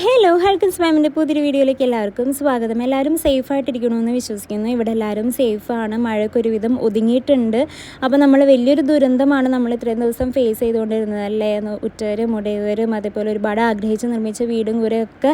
Hello ഹെൽക്കൻസ് മാമിന്റെ പുതിയൊരു വീഡിയോയിലേക്ക് എല്ലാവർക്കും സ്വാഗതം. എല്ലാവരും സേഫ് ആയിട്ടിരിക്കണമെന്ന് വിശ്വസിക്കുന്നു. ഇവിടെ എല്ലാവരും സേഫാണ് മഴയ്ക്ക് ഒരുവിധം ഒതുങ്ങിയിട്ടുണ്ട്. അപ്പോൾ നമ്മൾ വലിയൊരു ദുരന്തമാണ് നമ്മൾ ഇത്രയും ദിവസം ഫേസ് ചെയ്തുകൊണ്ടിരുന്നത് അല്ലേ? ഉറ്റവരും ഉടയവരും അതേപോലെ ഒരുപാട് ആഗ്രഹിച്ച് നിർമ്മിച്ച വീടും കൂരെയൊക്കെ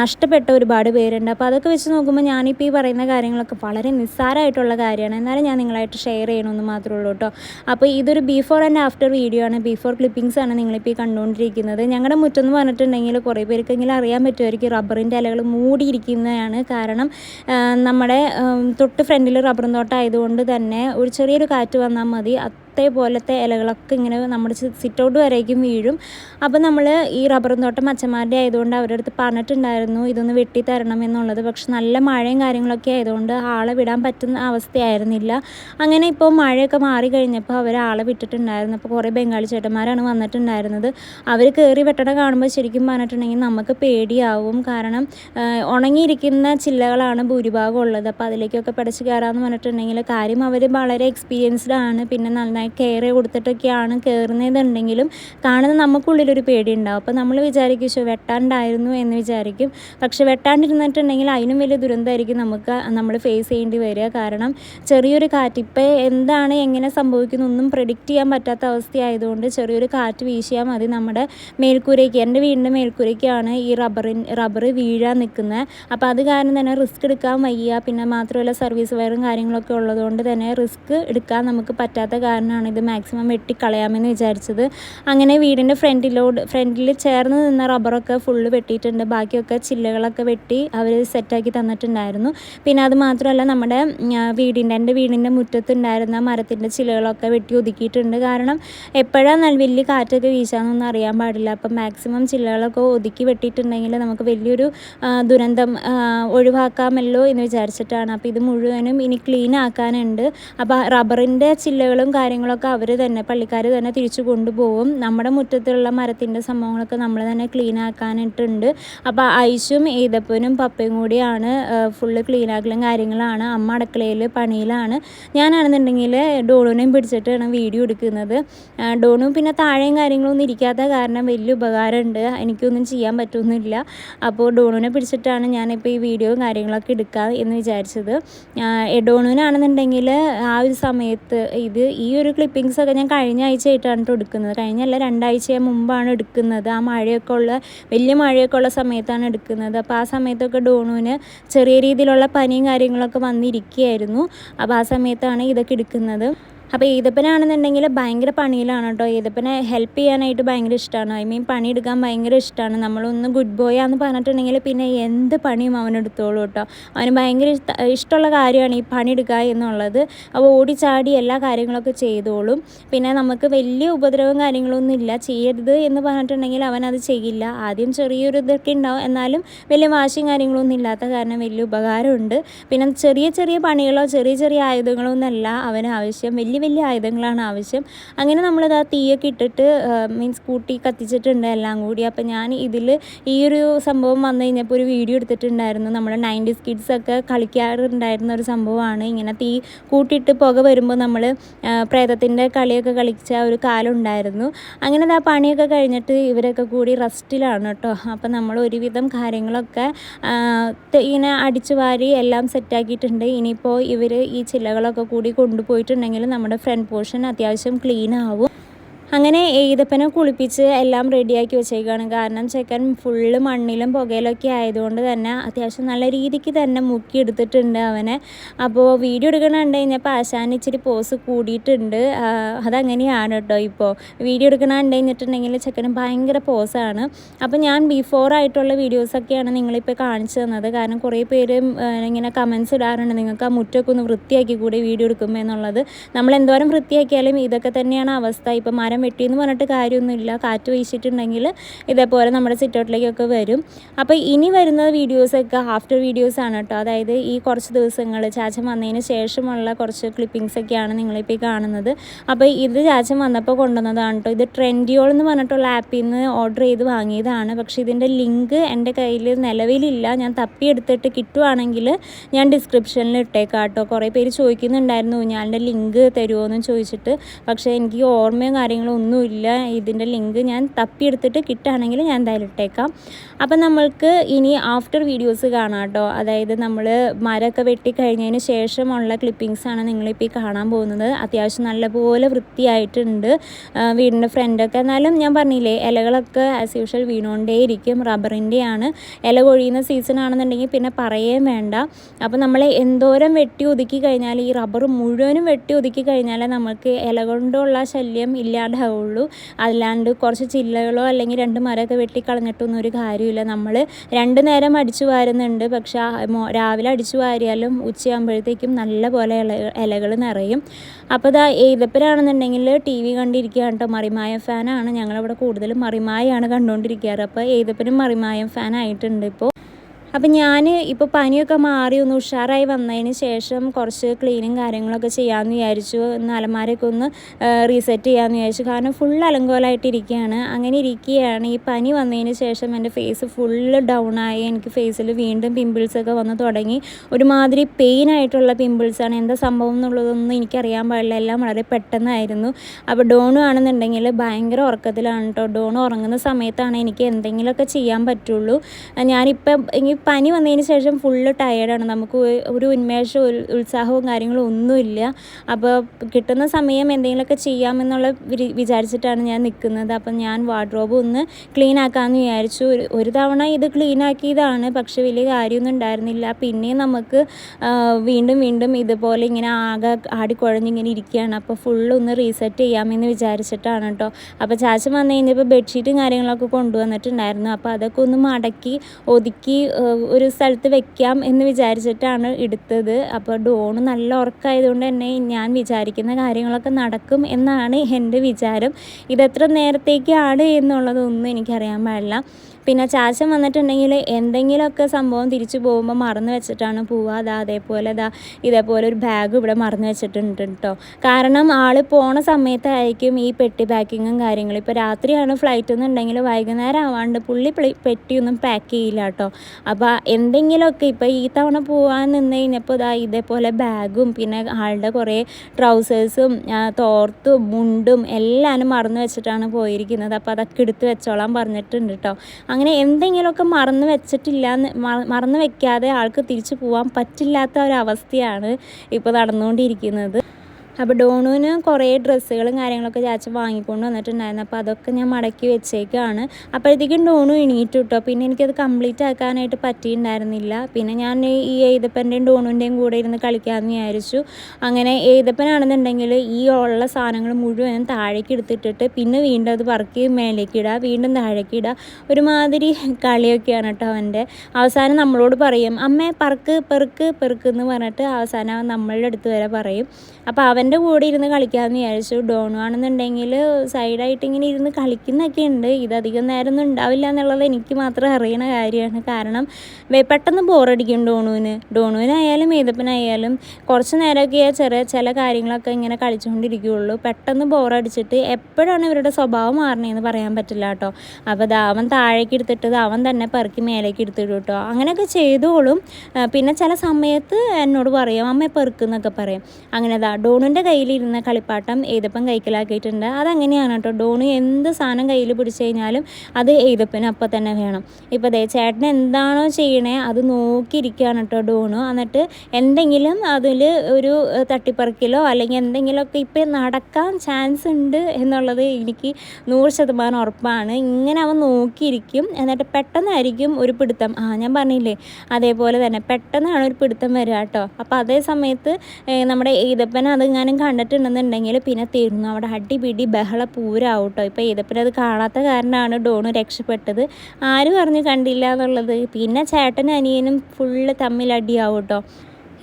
നഷ്ടപ്പെട്ട ഒരുപാട് പേരുണ്ട്. അപ്പോൾ അതൊക്കെ വെച്ച് നോക്കുമ്പോൾ ഞാനിപ്പോൾ ഈ പറയുന്ന കാര്യങ്ങളൊക്കെ വളരെ നിസ്സാരമായിട്ടുള്ള കാര്യമാണ്. എന്നാലും ഞാൻ നിങ്ങളായിട്ട് ഷെയർ ചെയ്യണമെന്ന് മാത്രമേ ഉള്ളൂ കേട്ടോ. അപ്പോൾ ഇതൊരു ബിഫോർ ആൻഡ് ആഫ്റ്റർ വീഡിയോ ആണ്. ബിഫോർ ക്ലിപ്പിങ്സ് ആണ് നിങ്ങളിപ്പോൾ ഈ കണ്ടുകൊണ്ടിരിക്കുന്നത്. ഞങ്ങളുടെ മുറ്റം എന്ന് പറഞ്ഞിട്ടുണ്ടെങ്കിൽ കുറേ പേർക്കെങ്കിലും അറിയാൻ പറ്റുമായിരിക്കും. റബ്ബറിന്റെ ഇലകൾ മൂടിയിരിക്കുന്നതാണ് കാരണം നമ്മുടെ തൊട്ട് ഫ്രണ്ടിൽ റബ്ബർ തോട്ടം ആയതുകൊണ്ട് തന്നെ ഒരു ചെറിയൊരു കാറ്റ് വന്നാൽ മതി. അതേപോലത്തെ ഇലകളൊക്കെ ഇങ്ങനെ നമ്മുടെ സിറ്റൗട്ട് വരേക്കും വീഴും. അപ്പോൾ നമ്മൾ ഈ റബ്ബർ തോട്ടം അച്ഛന്മാരുടെ ആയതുകൊണ്ട് അവരുടെ അടുത്ത് പറഞ്ഞിട്ടുണ്ടായിരുന്നു ഇതൊന്ന് വെട്ടി തരണം എന്നുള്ളത്. പക്ഷെ നല്ല മഴയും കാര്യങ്ങളൊക്കെ ആയതുകൊണ്ട് ആളെ വിടാൻ പറ്റുന്ന അവസ്ഥയായിരുന്നില്ല. അങ്ങനെ ഇപ്പോൾ മഴയൊക്കെ മാറി കഴിഞ്ഞപ്പോൾ അവർ ആളെ വിട്ടിട്ടുണ്ടായിരുന്നു. അപ്പോൾ കുറേ ബംഗാളി ചേട്ടന്മാരാണ് വന്നിട്ടുണ്ടായിരുന്നത്. അവർ കയറി വെട്ടട കാണുമ്പോൾ ശരിക്കും പറഞ്ഞിട്ടുണ്ടെങ്കിൽ നമുക്ക് പേടിയാവും. കാരണം ഉണങ്ങിയിരിക്കുന്ന ചില്ലകളാണ് ഭൂരിഭാഗം ഉള്ളത്. അപ്പോൾ അതിലേക്കൊക്കെ പിടച്ച് കയറാമെന്ന് പറഞ്ഞിട്ടുണ്ടെങ്കിൽ കാര്യം അവർ വളരെ എക്സ്പീരിയൻസ്ഡ് ആണ്. പിന്നെ നന്നായി കെയർ കൊടുത്തിട്ടൊക്കെയാണ് കയറുന്നതെന്നുണ്ടെങ്കിലും കാണുന്ന നമുക്കുള്ളിലൊരു പേടി ഉണ്ടാവും അപ്പോൾ നമ്മൾ വിചാരിക്കും "ശോ, വെട്ടാണ്ടായിരുന്നു എന്ന് വിചാരിക്കും. പക്ഷെ വെട്ടാണ്ടിരുന്നിട്ടുണ്ടെങ്കിൽ അതിനും വലിയ ദുരന്തമായിരിക്കും നമുക്ക് നമ്മൾ ഫേസ് ചെയ്യേണ്ടി വരിക. കാരണം ചെറിയൊരു കാറ്റ് ഇപ്പോൾ എന്താണ് എങ്ങനെ സംഭവിക്കുന്നു ഒന്നും പ്രെഡിക്റ്റ് ചെയ്യാൻ പറ്റാത്ത അവസ്ഥയായതുകൊണ്ട് ചെറിയൊരു കാറ്റ് വീശിയാൽ മതി നമ്മുടെ മേൽക്കൂരയ്ക്ക്. എന്റെ വീടിന്റെ മേൽക്കൂരയ്ക്കാണ് ഈ റബ്ബറിൻ റബ്ബർ വീഴാൻ നിൽക്കുന്നത്. അപ്പോൾ അത് കാരണം തന്നെ റിസ്ക് എടുക്കാൻ വയ്യ. പിന്നെ മാത്രമല്ല സർവീസ് വയറും കാര്യങ്ങളൊക്കെ ഉള്ളതുകൊണ്ട് തന്നെ റിസ്ക് എടുക്കാൻ നമുക്ക് പറ്റാത്ത കാരണമാണ് ഇത് മാക്സിമം വെട്ടിക്കളയാമെന്ന് വിചാരിച്ചത്. അങ്ങനെ വീടിന്റെ ഫ്രണ്ടിലോട് ഫ്രണ്ടിൽ ചേർന്ന് നിന്ന റബ്ബറൊക്കെ ഫുള്ള് വെട്ടിയിട്ടുണ്ട്. ബാക്കിയൊക്കെ ചില്ലകളൊക്കെ വെട്ടി അവർ സെറ്റാക്കി തന്നിട്ടുണ്ടായിരുന്നു. പിന്നെ അത് മാത്രമല്ല നമ്മുടെ വീടിന്റെ എന്റെ വീടിന്റെ മുറ്റത്തുണ്ടായിരുന്ന മരത്തിന്റെ ചില്ലകളൊക്കെ വെട്ടി ഒതുക്കിയിട്ടുണ്ട്. കാരണം എപ്പോഴാണ് നല്ല വലിയ കാറ്റൊക്കെ വീശാന്നൊന്നും അറിയാൻ പാടില്ല. അപ്പം മാക്സിമം ചില്ലകളൊക്കെ ഒതുക്കി വെട്ടിയിട്ടുണ്ടെങ്കിൽ നമുക്ക് വലിയൊരു ദുരന്തം ഒഴിവാക്കാമല്ലോ എന്ന് വിചാരിച്ചിട്ടാണ്. അപ്പോൾ ഇത് മുഴുവനും ഇനി ക്ലീൻ ആക്കാനുണ്ട്. അപ്പോൾ റബ്ബറിന്റെ ചില്ലകളും കാര്യങ്ങളൊക്കെ അവർ തന്നെ പള്ളിക്കാർ തന്നെ തിരിച്ചു കൊണ്ടുപോകും. നമ്മുടെ മുറ്റത്തുള്ള മരത്തിന്റെ സംഭവങ്ങളൊക്കെ നമ്മൾ തന്നെ ക്ലീൻ ആക്കാനായിട്ടുണ്ട് അപ്പോൾ ഐശും ഈതപ്പനും പപ്പയും കൂടിയാണ് ഫുള്ള് ക്ലീൻ ആക്കലും കാര്യങ്ങളാണ്. അമ്മ അടുക്കളയിൽ പണിയിലാണ്. ഞാനാണെന്നുണ്ടെങ്കിൽ ഡോണുവിനെയും പിടിച്ചിട്ടാണ് വീഡിയോ എടുക്കുന്നത്. ഡോണു പിന്നെ താഴെയും കാര്യങ്ങളൊന്നും ഇരിക്കാത്ത കാരണം വലിയ ഉപകാരമുണ്ട്. എനിക്കൊന്നും ചെയ്യാൻ പറ്റുന്നില്ല അപ്പോൾ ഡോണുവിനെ പിടിച്ചിട്ടാണ് ഞാനിപ്പോൾ ഈ വീഡിയോയും കാര്യങ്ങളൊക്കെ എടുക്കുക എന്ന് വിചാരിച്ചത്. ഡോണുവിനാണെന്നുണ്ടെങ്കിൽ ആ ഒരു സമയത്ത് ഇത് ഈ ഒരു ക്ലിപ്പിങ്സ് ഒക്കെ ഞാൻ കഴിഞ്ഞ ആഴ്ചയായിട്ടാണ് കേട്ടോ എടുക്കുന്നത്. കഴിഞ്ഞല്ല രണ്ടാഴ്ച മുമ്പാണ് എടുക്കുന്നത്. ആ മഴയൊക്കെ ഉള്ള വലിയ മഴയൊക്കെ ഉള്ള സമയത്താണ് എടുക്കുന്നത്. അപ്പോൾ ആ സമയത്തൊക്കെ ഡോണുവിന് ചെറിയ രീതിയിലുള്ള പനിയും കാര്യങ്ങളൊക്കെ വന്നിരിക്കുകയായിരുന്നു. അപ്പോൾ ആ സമയത്താണ് ഇതൊക്കെ എടുക്കുന്നത്. അപ്പോൾ ഈതപ്പനാണെന്നുണ്ടെങ്കിൽ ഭയങ്കര പണിയിലാണ് കേട്ടോ ഈതപ്പനെ ഹെൽപ്പ് ചെയ്യാനായിട്ട് ഭയങ്കര ഇഷ്ടമാണ് ഐ മീൻ പണി പണിയെടുക്കാൻ ഭയങ്കര ഇഷ്ടമാണ് നമ്മളൊന്ന് ഗുഡ് ബോയ് ആന്ന് പറഞ്ഞിട്ടുണ്ടെങ്കിൽ പിന്നെ എന്ത് പണിയും അവനെടുത്തോളൂ കേട്ടോ അവന് ഭയങ്കര ഇഷ്ട- ഇഷ്ടമുള്ള കാര്യമാണ് ഈ പണി പണിയെടുക്കുക എന്നുള്ളത്. അപ്പോൾ ഓടിച്ചാടി എല്ലാ കാര്യങ്ങളൊക്കെ ചെയ്തോളും. പിന്നെ നമുക്ക് വലിയ ഉപദ്രവം കാര്യങ്ങളൊന്നും ഇല്ല. ചെയ്യരുത് എന്ന് പറഞ്ഞിട്ടുണ്ടെങ്കിൽ അത് ചെയ്യില്ല. ആദ്യം ചെറിയൊരു ഇതൊക്കെ ഉണ്ടാവും. എന്നാലും വലിയ വാശിയും കാര്യങ്ങളൊന്നും ഇല്ലാത്ത കാരണം വലിയ ഉപകാരമുണ്ട്. പിന്നെ ചെറിയ ചെറിയ പണികളോ ചെറിയ ചെറിയ ആയുധങ്ങളോ ഒന്നല്ല അവന് ആവശ്യം വലിയ വലിയ വലിയ ആയുധങ്ങളാണ് ആവശ്യം. അങ്ങനെ നമ്മളിത് ആ തീയൊക്കെ ഇട്ടിട്ട് മീൻസ് കൂട്ടി കത്തിച്ചിട്ടുണ്ട് എല്ലാം കൂടി. അപ്പം ഞാൻ ഇതിൽ ഈ ഒരു സംഭവം വന്നു കഴിഞ്ഞപ്പോൾ ഒരു വീഡിയോ എടുത്തിട്ടുണ്ടായിരുന്നു. നമ്മുടെ നയന്റീസ് കിഡ്സ് ഒക്കെ കളിക്കാറുണ്ടായിരുന്ന ഒരു സംഭവമാണ്. ഇങ്ങനെ തീ കൂട്ടിയിട്ട് പുക വരുമ്പോൾ നമ്മൾ പ്രേതത്തിന്റെ കളിയൊക്കെ കളിച്ച ഒരു കാലം ഉണ്ടായിരുന്നു അങ്ങനെ ആ പണിയൊക്കെ കഴിഞ്ഞിട്ട് ഇവരൊക്കെ കൂടി റെസ്റ്റിലാണ് കേട്ടോ. അപ്പം നമ്മൾ ഒരുവിധം കാര്യങ്ങളൊക്കെ ഇങ്ങനെ അടിച്ചു വാരി എല്ലാം സെറ്റാക്കിയിട്ടുണ്ട്. ഇനിയിപ്പോൾ ഇവർ ഈ ചില്ലകളൊക്കെ കൂടി കൊണ്ടുപോയിട്ടുണ്ടെങ്കിൽ നമ്മുടെ ഫ്രണ്ട് പോർഷൻ അത്യാവശ്യം ക്ലീൻ ആവും. അങ്ങനെ ഈതപ്പനെ കുളിപ്പിച്ച് എല്ലാം റെഡിയാക്കി വെച്ചേക്കാണ്. കാരണം ചെക്കൻ ഫുള്ള് മണ്ണിലും പുകയിലൊക്കെ ആയതുകൊണ്ട് തന്നെ അത്യാവശ്യം നല്ല രീതിക്ക് തന്നെ മുക്കി എടുത്തിട്ടുണ്ട് അവനെ. അപ്പോൾ വീഡിയോ എടുക്കണുണ്ട് കഴിഞ്ഞപ്പോൾ ആശാൻ ഇച്ചിരി പോസ് കൂടിയിട്ടുണ്ട്. അതങ്ങനെയാണ് കേട്ടോ ഇപ്പോൾ വീഡിയോ എടുക്കണുണ്ട് കഴിഞ്ഞിട്ടുണ്ടെങ്കിൽ ചെക്കന് ഭയങ്കര പോസാണ് അപ്പോൾ ഞാൻ ബിഫോർ ആയിട്ടുള്ള വീഡിയോസൊക്കെയാണ് നിങ്ങളിപ്പോൾ കാണിച്ചു തന്നത്. കാരണം കുറേ പേര് ഇങ്ങനെ കമൻസ് ഇടാറുണ്ട്. നിങ്ങൾക്ക് ആ മുറ്റമൊക്കെ ഒന്ന് വൃത്തിയാക്കി കൂടി വീഡിയോ എടുക്കുമ്പോൾ എന്നുള്ളത്. നമ്മൾ എന്തോരം വൃത്തിയാക്കിയാലും ഇതൊക്കെ തന്നെയാണ് അവസ്ഥ. ഇപ്പം മരം വെട്ടി എന്ന് പറഞ്ഞിട്ട് കാര്യമൊന്നുമില്ല. കാറ്റ് വീശിയിട്ടുണ്ടെങ്കിൽ ഇതേപോലെ നമ്മുടെ സിറ്റൗട്ടിലേക്കൊക്കെ വരും. അപ്പോൾ ഇനി വരുന്ന വീഡിയോസൊക്കെ ആഫ്റ്റർ വീഡിയോസ് കേട്ടോ. അതായത് ഈ കുറച്ച് ദിവസങ്ങൾ ചാച്ചൻ വന്നതിന് ശേഷമുള്ള കുറച്ച് ക്ലിപ്പിങ്സ് ഒക്കെയാണ് നിങ്ങളിപ്പോൾ കാണുന്നത്. അപ്പോൾ ഇത് ചാച്ചൻ വന്നപ്പോൾ കൊണ്ടുവന്നതാണ് കേട്ടോ. ഇത് ട്രെൻഡിയോൾ എന്ന് പറഞ്ഞിട്ടുള്ള ആപ്പിൽ നിന്ന് ഓർഡർ ചെയ്ത് വാങ്ങിയതാണ്. പക്ഷേ ഇതിന്റെ ലിങ്ക് എന്റെ കയ്യിൽ നിലവിലില്ല. ഞാൻ തപ്പിയെടുത്തിട്ട് കിട്ടുവാണെങ്കിൽ ഞാൻ ഡിസ്ക്രിപ്ഷനിൽ ഇട്ടേക്കാം കേട്ടോ. കുറേ പേര് ചോദിക്കുന്നുണ്ടായിരുന്നു ഞാന്റെ ലിങ്ക് തരുമോ എന്ന് ചോദിച്ചിട്ട്. പക്ഷേ എനിക്ക് ഓർമ്മയും കാര്യങ്ങളോ കാര്യങ്ങളൊന്നുമില്ല. ഇതിന്റെ ലിങ്ക് ഞാൻ തപ്പിയെടുത്തിട്ട് കിട്ടുകയാണെങ്കിൽ ഞാൻ എന്തായാലും ഇട്ടേക്കാം. അപ്പം നമ്മൾക്ക് ഇനി ആഫ്റ്റർ വീഡിയോസ് കാണാം കേട്ടോ. അതായത് നമ്മൾ മരമൊക്കെ വെട്ടിക്കഴിഞ്ഞതിന് ശേഷമുള്ള ക്ലിപ്പിങ്സാണ് നിങ്ങളിപ്പോൾ കാണാൻ പോകുന്നത്. അത്യാവശ്യം നല്ലപോലെ വൃത്തിയായിട്ടുണ്ട്. വീടിന്റെ ഫ്രണ്ടൊക്കെ എന്നാലും ഞാൻ പറഞ്ഞില്ലേ ഇലകളൊക്കെ ആസ് യൂഷ്വൽ വീണുകൊണ്ടേയിരിക്കും. റബ്ബറിന്റെയാണ് ഇല കൊഴിയുന്ന സീസൺ ആണെന്നുണ്ടെങ്കിൽ പിന്നെ പറയുകയും വേണ്ട. അപ്പോൾ നമ്മൾ എന്തോരം വെട്ടി ഒതുക്കി കഴിഞ്ഞാൽ ഈ റബ്ബർ മുഴുവനും വെട്ടി ഒതുക്കി കഴിഞ്ഞാൽ നമുക്ക് ഇല കൊണ്ടുള്ള ശല്യം ഇല്ലാണ്ടാവുള്ളൂ അല്ലാണ്ട് കുറച്ച് ചില്ലകളോ അല്ലെങ്കിൽ രണ്ട് മരമൊക്കെ വെട്ടിക്കളഞ്ഞിട്ടൊന്നും ഒരു കാര്യമില്ല നമ്മൾ രണ്ട് നേരം അടിച്ചു വാരുന്നുണ്ട്. പക്ഷേ രാവിലെ അടിച്ചു വാരിയാലും ഉച്ചയാകുമ്പോഴത്തേക്കും നല്ല പോലെ ഇല ഇലകൾ നിറയും. അപ്പോൾ ഇതാ ഏതപ്പനാണെന്നുണ്ടെങ്കിൽ ടി വി കണ്ടിരിക്കുകയാണ് കേട്ടോ. മറിമായ ഫാനാണ്. ഞങ്ങളിവിടെ കൂടുതലും മറിമായാണ് കണ്ടുകൊണ്ടിരിക്കാറ്. അപ്പോൾ ഏതപ്പനും മറിമായം ഫാനായിട്ടുണ്ട് ഇപ്പോൾ. അപ്പം ഞാൻ ഇപ്പോൾ പനിയൊക്കെ മാറി ഒന്ന് ഉഷാറായി വന്നതിന് ശേഷം കുറച്ച് ക്ലീനും കാര്യങ്ങളൊക്കെ ചെയ്യാമെന്ന് വിചാരിച്ചു. ഒന്ന് അലമാരയൊക്കെ ഒന്ന് റീസെറ്റ് ചെയ്യാമെന്ന് വിചാരിച്ചു. കാരണം ഫുൾ അലങ്കോലായിട്ടിരിക്കുകയാണ് അങ്ങനെ ഇരിക്കുകയാണ് ഈ പനി വന്നതിന് ശേഷം എന്റെ ഫേസ് ഫുള്ള് ഡൗൺ ആയി. എനിക്ക് ഫേസിൽ വീണ്ടും പിമ്പിൾസൊക്കെ വന്ന് തുടങ്ങി. ഒരുമാതിരി പെയിൻ ആയിട്ടുള്ള പിമ്പിൾസാണ് എന്താ സംഭവം എന്നുള്ളതൊന്നും എനിക്കറിയാൻ പാടില്ല. എല്ലാം വളരെ പെട്ടെന്നായിരുന്നു. അപ്പോൾ ഡോണു ആണെന്നുണ്ടെങ്കിൽ ഭയങ്കര ഉറക്കത്തിലാണ് കേട്ടോ ഡോണു ഉറങ്ങുന്ന സമയത്താണ് എനിക്ക് എന്തെങ്കിലുമൊക്കെ ചെയ്യാൻ പറ്റുള്ളൂ. ഞാനിപ്പം ഈ പനി വന്നതിന് ശേഷം ഫുള്ള് ടയേർഡാണ് നമുക്ക് ഒരു ഉന്മേഷവും ഉത്സാഹവും കാര്യങ്ങളും ഒന്നുമില്ല. അപ്പോൾ കിട്ടുന്ന സമയം എന്തെങ്കിലുമൊക്കെ ചെയ്യാമെന്നുള്ള വിചാരിച്ചിട്ടാണ് ഞാൻ നിൽക്കുന്നത് അപ്പം ഞാൻ വാർഡ്രോബ് ഒന്ന് ക്ലീൻ ആക്കാമെന്ന് വിചാരിച്ചു. ഒരു തവണ ഇത് ക്ലീൻ ആക്കിയതാണ്. പക്ഷേ വലിയ കാര്യമൊന്നും ഉണ്ടായിരുന്നില്ല. പിന്നെയും നമുക്ക് വീണ്ടും വീണ്ടും ഇതുപോലെ ഇങ്ങനെ ആകെ ആടിക്കുഴഞ്ഞിങ്ങനെ ഇരിക്കുകയാണ്. അപ്പോൾ ഫുള്ള് ഒന്ന് റീസെറ്റ് ചെയ്യാമെന്ന് വിചാരിച്ചിട്ടാണ് കേട്ടോ. അപ്പോൾ ചാച്ചൻ വന്നു കഴിഞ്ഞപ്പോൾ ബെഡ്ഷീറ്റും കാര്യങ്ങളൊക്കെ കൊണ്ടുവന്നിട്ടുണ്ടായിരുന്നു. അപ്പോൾ അതൊക്കെ ഒന്ന് മടക്കി ഒതുക്കി ഒരു സ്ഥലത്ത് വെക്കാം എന്ന് വിചാരിച്ചിട്ടാണ് എടുത്തത്. അപ്പോൾ ഡോണ് നല്ല ഉറക്കമായതുകൊണ്ട് തന്നെ ഞാൻ വിചാരിക്കുന്ന കാര്യങ്ങളൊക്കെ നടക്കും എന്നാണ് എന്റെ വിചാരം. ഇതെത്ര നേരത്തേക്കാണ് എന്നുള്ളതൊന്നും എനിക്കറിയാൻ പാടില്ല. പിന്നെ ചാച്ചൻ വന്നിട്ടുണ്ടെങ്കിൽ എന്തെങ്കിലുമൊക്കെ സംഭവം തിരിച്ചു പോകുമ്പോൾ മറന്നു വെച്ചിട്ടാണ് പോവുക. അതാ അതേപോലെ ഇതാ ഇതേപോലെ ഒരു ബാഗ് ഇവിടെ മറന്നു വെച്ചിട്ടുണ്ട് കേട്ടോ കാരണം ആൾ പോണ സമയത്തായിരിക്കും ഈ പെട്ടി പാക്കിങ്ങും കാര്യങ്ങളും. ഇപ്പോൾ രാത്രിയാണ് ഫ്ലൈറ്റ് എന്നുണ്ടെങ്കിൽ വൈകുന്നേരം ആവാണ്ട് പുള്ളി പെട്ടിയൊന്നും പാക്ക് ചെയ്യില്ല കേട്ടോ അപ്പോൾ എന്തെങ്കിലുമൊക്കെ ഇപ്പോൾ ഈ തവണ പോകാൻ നിന്ന് കഴിഞ്ഞപ്പോൾ ഇതാ ഇതേപോലെ ബാഗും പിന്നെ ആളുടെ കുറേ ട്രൗസേഴ്സും തോർത്തും മുണ്ടും എല്ലാം മറന്നു വെച്ചിട്ടാണ് പോയിരിക്കുന്നത്. അപ്പോൾ അതൊക്കെ എടുത്ത് വെച്ചോളാൻ പറഞ്ഞിട്ടുണ്ട് കേട്ടോ അങ്ങനെ എന്തെങ്കിലുമൊക്കെ മറന്നു വെച്ചിട്ടില്ല എന്ന് മറന്നു വെക്കാതെ ആൾക്ക് തിരിച്ചു പോകാൻ പറ്റില്ലാത്ത ഒരവസ്ഥയാണ് ഇപ്പോൾ നടന്നുകൊണ്ടിരിക്കുന്നത്. അപ്പോൾ ഡോണുവിന് കുറേ ഡ്രസ്സുകളും കാര്യങ്ങളൊക്കെ ചാച്ച വാങ്ങിക്കൊണ്ട് വന്നിട്ടുണ്ടായിരുന്നു. അപ്പോൾ അതൊക്കെ ഞാൻ മടക്കി വെച്ചേക്കാണ്. അപ്പോഴത്തേക്കും ഡോണു എണീറ്റു കേട്ടോ പിന്നെ എനിക്കത് കംപ്ലീറ്റ് ആക്കാനായിട്ട് പറ്റിയിട്ടുണ്ടായിരുന്നില്ല. പിന്നെ ഞാൻ ഈ എഴുതപ്പന്റെയും ഡോണുവിന്റെയും കൂടെ ഇരുന്ന് കളിക്കാമെന്ന് വിചാരിച്ചു. അങ്ങനെ എഴുതപ്പനാണെന്നുണ്ടെങ്കിൽ ഈ ഉള്ള സാധനങ്ങൾ മുഴുവനും താഴേക്ക് എടുത്തിട്ടിട്ട് പിന്നെ വീണ്ടും അത് പറക്കി മേലേക്ക് ഇടുക വീണ്ടും താഴേക്ക് ഇടുക ഒരുമാതിരി കളിയൊക്കെയാണ് കേട്ടോ അവന്റെ. അവസാനം നമ്മളോട് പറയും അമ്മേ പറക്ക് പെറുക്ക് പെറുക്ക് എന്ന് പറഞ്ഞിട്ട് അവസാനം അവൻ നമ്മളുടെ അടുത്ത് വരെ പറയും. അപ്പോൾ അവന്റെ കൂടെ ഇരുന്ന് കളിക്കാമെന്ന് വിചാരിച്ചു. ഡോണു ആണെന്നുണ്ടെങ്കിൽ സൈഡായിട്ട് ഇങ്ങനെ ഇരുന്ന് കളിക്കുന്നൊക്കെ ഉണ്ട്. ഇതധികം നേരം ഒന്നും ഉണ്ടാവില്ല എന്നുള്ളത് എനിക്ക് മാത്രം അറിയണ കാര്യമാണ്. കാരണം പെട്ടെന്ന് ബോറടിക്കും ഡോണുവിന്. ഡോണുവിനായാലും ഏതപ്പനായാലും കുറച്ച് നേരമൊക്കെ ചെറിയ ചില കാര്യങ്ങളൊക്കെ ഇങ്ങനെ കളിച്ചുകൊണ്ടിരിക്കുകയുള്ളൂ. പെട്ടെന്ന് ബോറടിച്ചിട്ട് എപ്പോഴാണ് ഇവരുടെ സ്വഭാവം മാറണേന്ന് പറയാൻ പറ്റില്ല കേട്ടോ. അപ്പോൾ അവൻ താഴേക്ക് എടുത്തിട്ട് അവൻ തന്നെ പെറുക്കി മേലേക്ക് എടുത്തിടും കേട്ടോ. അങ്ങനെയൊക്കെ ചെയ്തോളും. പിന്നെ ചില സമയത്ത് എന്നോട് പറയും അമ്മ പെറുക്കുന്നൊക്കെ പറയും. അങ്ങനെ ദാ ഡോണിന്റെ കയ്യിലിരുന്ന കളിപ്പാട്ടം ഏതപ്പം കൈക്കലാക്കിയിട്ടുണ്ട്. അതങ്ങനെയാണ് കേട്ടോ. ഡോണു എന്ത് സാധനം കയ്യിൽ പിടിച്ചു കഴിഞ്ഞാലും അത് ഏതപ്പന് അപ്പം തന്നെ വേണം. ഇപ്പോൾ ദേ ചേട്ടൻ എന്താണോ ചെയ്യണേ അത് നോക്കിയിരിക്കുകയാണ് കേട്ടോ ഡോണു. എന്നിട്ട് എന്തെങ്കിലും അതിൽ ഒരു തട്ടിപ്പറക്കിലോ അല്ലെങ്കിൽ എന്തെങ്കിലുമൊക്കെ ഇപ്പം നടക്കാൻ ചാൻസ് ഉണ്ട് എന്നുള്ളത് എനിക്ക് നൂറ് ശതമാനം ഉറപ്പാണ്. ഇങ്ങനെ അവൻ നോക്കിയിരിക്കും. എന്നിട്ട് പെട്ടെന്നായിരിക്കും ഒരു പിടുത്തം. ആ ഞാൻ പറഞ്ഞില്ലേ? അതേപോലെ തന്നെ പെട്ടെന്നാണ് ഒരു പിടുത്തം വരിക കേട്ടോ. അപ്പോൾ അതേ സമയത്ത് നമ്മുടെ എഴുതപ്പന ഈതപ്പൻ അതെങ്ങാനും കണ്ടിട്ടുണ്ടെന്നുണ്ടെങ്കിൽ പിന്നെ തീർന്നു അവിടെ അടിപിടി ബഹള പൂരാവും കേട്ടോ ഇപ്പോൾ ഈതപ്പൻ അത് കാണാത്ത കാരണമാണ് ഡോണു രക്ഷപ്പെട്ടത്. ആരും അറിഞ്ഞ് കണ്ടില്ല എന്നുള്ളത്? പിന്നെ ചേട്ടനും അനിയനും ഫുള്ള് തമ്മിൽ അടിയാവും കേട്ടോ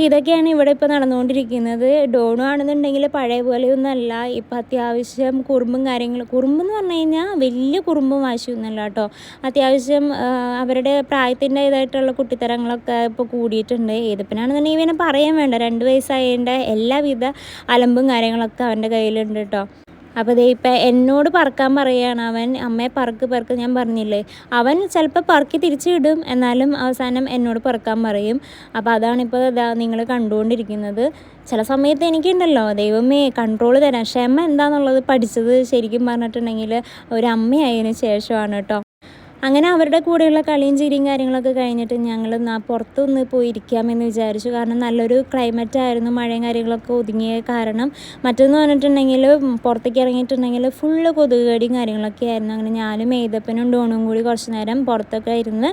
ഇതൊക്കെയാണ് ഇവിടെ ഇപ്പോൾ നടന്നുകൊണ്ടിരിക്കുന്നത്. ഡോണു ആണെന്നുണ്ടെങ്കിൽ പഴയ പോലെയൊന്നും അല്ല ഇപ്പം അത്യാവശ്യം കുറുമ്പും കാര്യങ്ങളും കുറുമ്പെന്ന് പറഞ്ഞു കഴിഞ്ഞാൽ വലിയ കുറുമ്പും വാശിയൊന്നുമല്ല കേട്ടോ. അത്യാവശ്യം അവരുടെ പ്രായത്തിന്റെ ഇതായിട്ടുള്ള കുട്ടിത്തരങ്ങളൊക്കെ ഇപ്പോൾ കൂടിയിട്ടുണ്ട്. ഏതപ്പനാണെന്നുണ്ടെങ്കിൽ ഇവനെ പറയാൻ വേണ്ട. രണ്ട് വയസ്സായതിന്റെ എല്ലാവിധ അലമ്പും കാര്യങ്ങളൊക്കെ അവന്റെ കയ്യിലുണ്ട് കേട്ടോ. അപ്പോൾ ദേ ഇപ്പം എന്നോട് പറക്കാൻ പറയുകയാണ് അവൻ അമ്മയെ പറക്ക് പറക്ക് ഞാൻ പറഞ്ഞില്ലേ? അവൻ ചിലപ്പോൾ പറക്കി തിരിച്ചു വിടും എന്നാലും അവസാനം എന്നോട് പറക്കാൻ പറയും. അപ്പോൾ അതാണിപ്പോൾ ഇതാ നിങ്ങൾ കണ്ടുകൊണ്ടിരിക്കുന്നത്. ചില സമയത്ത് എനിക്കുണ്ടല്ലോ ദൈവമേ കൺട്രോൾ തരാൻ ക്ഷമ എന്താണെന്നുള്ളത് പഠിച്ചത് ശരിക്കും പറഞ്ഞിട്ടുണ്ടെങ്കിൽ ഒരു അമ്മയായതിനു ശേഷമാണ് കേട്ടോ അങ്ങനെ അവരുടെ കൂടെയുള്ള കളിയും ചിരിയും കാര്യങ്ങളൊക്കെ കഴിഞ്ഞിട്ട് ഞങ്ങൾ പുറത്തൊന്ന് പോയി ഇരിക്കാമെന്ന് വിചാരിച്ചു. കാരണം നല്ലൊരു ക്ലൈമറ്റ് ആയിരുന്നു മഴയും കാര്യങ്ങളൊക്കെ ഒതുങ്ങിയ കാരണം. മറ്റൊന്ന് പറഞ്ഞിട്ടുണ്ടെങ്കിൽ പുറത്തേക്ക് ഇറങ്ങിയിട്ടുണ്ടെങ്കിൽ ഫുള്ള് കൊതുക് കടിയും കാര്യങ്ങളൊക്കെ ആയിരുന്നു. അങ്ങനെ ഞാനും ഏതപ്പനും ഡോണും കൂടി കുറച്ച് നേരം പുറത്തൊക്കെ ഇരുന്ന്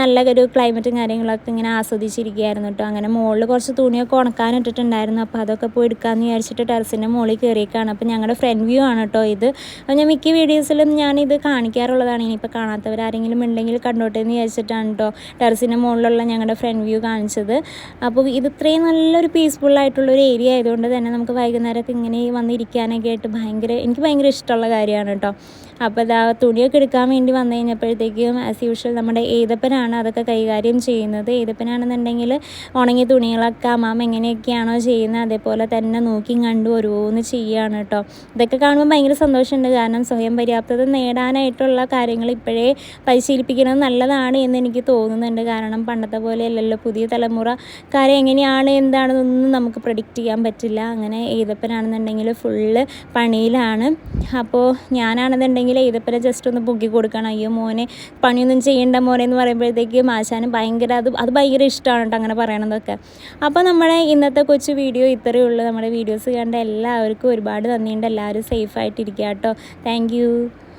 നല്ല ഒരു ക്ലൈമറ്റും കാര്യങ്ങളൊക്കെ ഇങ്ങനെ ആസ്വദിച്ചിരിക്കുകയായിരുന്നു കേട്ടോ. അങ്ങനെ മുകളിൽ കുറച്ച് തുണിയൊക്കെ ഉണക്കാൻ ഉണക്കാനിട്ടിട്ടുണ്ടായിരുന്നു അപ്പോൾ അതൊക്കെ പോയി എടുക്കാമെന്ന് വിചാരിച്ചിട്ട് ടെറസിന്റെ മുകളിൽ കയറിയേക്കാണ്. അപ്പോൾ ഞങ്ങളുടെ ഫ്രണ്ട് വ്യൂ ആണ് കേട്ടോ ഇത്. അപ്പോൾ ഞാൻ മിക്ക വീഡിയോസിലും ഞാനിത് കാണിക്കാറുള്ളതാണ്. ഇനിയിപ്പോൾ കാണാത്തവർ ആരെങ്കിലും ഉണ്ടെങ്കിൽ കണ്ടോട്ടെ എന്ന് വിചാരിച്ചിട്ടാണ് കേട്ടോ ടെറസിന്റെ മുകളിലുള്ള ഞങ്ങളുടെ ഫ്രണ്ട് വ്യൂ കാണിച്ചത്. അപ്പോൾ ഇത് ഇത്രയും നല്ലൊരു പീസ്ഫുൾ ആയിട്ടുള്ള ഒരു ഏരിയ ആയതുകൊണ്ട് തന്നെ നമുക്ക് വൈകുന്നേരമൊക്കെ ഇങ്ങനെ വന്നിരിക്കാനൊക്കെ ആയിട്ട് ഭയങ്കര എനിക്ക് ഭയങ്കര ഇഷ്ടമുള്ള കാര്യമാണ് കേട്ടോ അപ്പോൾ ഇതാ തുണിയൊക്കെ എടുക്കാൻ വേണ്ടി വന്നു കഴിഞ്ഞപ്പോഴത്തേക്കും ആസ് യൂഷ്വൽ നമ്മുടെ ഏതപ്പനാണ് അതൊക്കെ കൈകാര്യം ചെയ്യുന്നത്? ഏതപ്പനാണെന്നുണ്ടെങ്കിൽ ഉണങ്ങിയ തുണികളൊക്കെ അമ്മാമ എങ്ങനെയൊക്കെയാണോ ചെയ്യുന്നത്? അതേപോലെ തന്നെ നോക്കി കണ്ടു ഓരോന്ന് ചെയ്യുകയാണ് കേട്ടോ. ഇതൊക്കെ കാണുമ്പോൾ ഭയങ്കര സന്തോഷമുണ്ട്. കാരണം സ്വയം പര്യാപ്തത നേടാനായിട്ടുള്ള കാര്യങ്ങൾ ഇപ്പോഴേ പരിശീലിപ്പിക്കുന്നത് നല്ലതാണ് എന്ന് എനിക്ക് തോന്നുന്നുണ്ട്. കാരണം പണ്ടത്തെ പോലെയല്ലല്ലോ പുതിയ തലമുറക്കാരെ എങ്ങനെയാണ് എന്താണെന്നൊന്നും നമുക്ക് പ്രഡിക്റ്റ് ചെയ്യാൻ പറ്റില്ല. അങ്ങനെ ഏതപ്പനാണെന്നുണ്ടെങ്കിൽ ഫുള്ള് പണിയിലാണ്. അപ്പോൾ ഞാനാണെന്നുണ്ടെങ്കിൽ ഏതപ്പനെ ജസ്റ്റ് ഒന്ന് പൊക്കി കൊടുക്കണം. അയ്യോ മോനെ പണിയൊന്നും ചെയ്യേണ്ട മോനെ എന്ന് പറയുമ്പോഴത്തേക്ക് മാശാന് ഭയങ്കര അത് അത് ഭയങ്കര ഇഷ്ടമാണ് കേട്ടോ അങ്ങനെ പറയണതൊക്കെ. അപ്പോൾ നമ്മുടെ ഇന്നത്തെ കൊച്ചു വീഡിയോ ഇത്രയേ ഉള്ളൂ. നമ്മുടെ വീഡിയോസ് കണ്ട എല്ലാവർക്കും ഒരുപാട് നന്ദിയുണ്ട്. എല്ലാവരും സേഫായിട്ടിരിക്കുക കേട്ടോ താങ്ക്